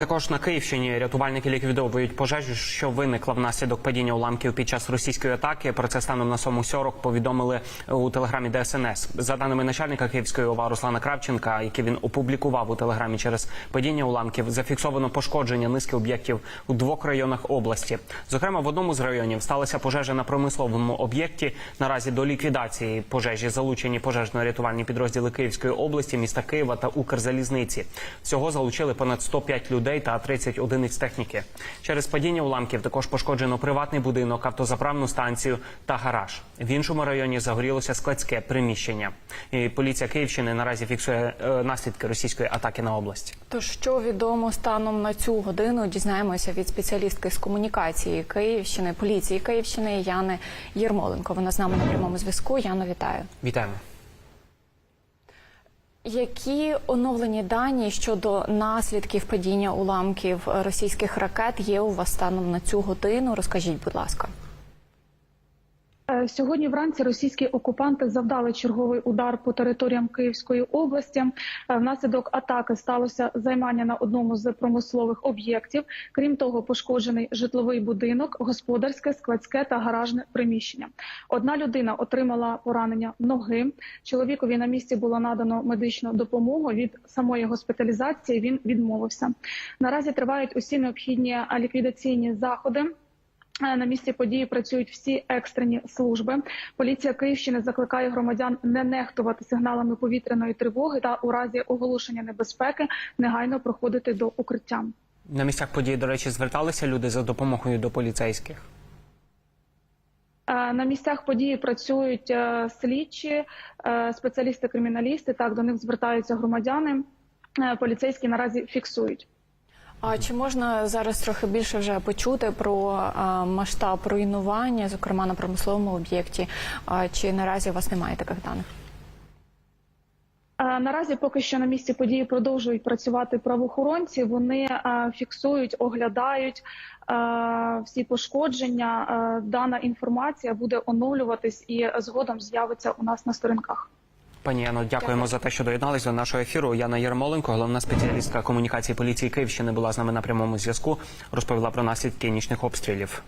Також на Київщині рятувальники ліквідовують пожежу, що виникла внаслідок падіння уламків під час російської атаки. Про це станом на сьому сьорок повідомили у телеграмі ДСНС. За даними начальника Київської ОВА Руслана Кравченка, який він опублікував у телеграмі через падіння уламків, зафіксовано пошкодження низки об'єктів у двох районах області. Зокрема, в одному з районів сталася пожежа на промисловому об'єкті. Наразі до ліквідації пожежі залучені пожежно-рятувальні підрозділи Київської області, міста Києва та Укрзалізниці. Всього залучили понад 105 людей та 30 одиниць техніки. Через падіння уламків також пошкоджено приватний будинок, автозаправну станцію та гараж. В іншому районі загорілося складське приміщення. І поліція Київщини наразі фіксує е, наслідки російської атаки на область. То що відомо станом на цю годину, дізнаємося від спеціалістки з комунікації Київщини, поліції Київщини Яни Єрмоленко. Вона з нами на прямому зв'язку. Яно, вітаю. Вітаємо. Які оновлені дані щодо наслідків падіння уламків російських ракет є у вас станом на цю годину? Розкажіть, будь ласка. Сьогодні вранці російські окупанти завдали черговий удар по територіям Київської області. Е, Внаслідок атаки сталося займання на одному з промислових об'єктів. Крім того, пошкоджений житловий будинок, господарське, складське та гаражне приміщення. Одна людина отримала поранення ноги. Чоловікові на місці було надано медичну допомогу. Від самої госпіталізації він відмовився. Наразі тривають усі необхідні ліквідаційні заходи. На місці події працюють всі екстрені служби. Поліція Київщини закликає громадян не нехтувати сигналами повітряної тривоги та у разі оголошення небезпеки негайно проходити до укриття. На місцях події, до речі, зверталися люди за допомогою до поліцейських. На місцях події працюють е, слідчі, е, спеціалісти-криміналісти. Так до них звертаються громадяни. Е, Поліцейські наразі фіксують. А чи можна зараз трохи більше вже почути про масштаб руйнування, зокрема на промисловому об'єкті? Чи наразі у вас немає таких даних? Наразі поки що на місці події продовжують працювати правоохоронці. Вони фіксують, оглядають всі пошкодження. Дана інформація буде оновлюватись і згодом з'явиться у нас на сторінках. Пані Яно, дякуємо за те, що доєдналися до нашого ефіру. Яна Єрмоленко, головна спеціалістка комунікації поліції Київщини, була з нами на прямому зв'язку. Розповіла про наслідки нічних обстрілів.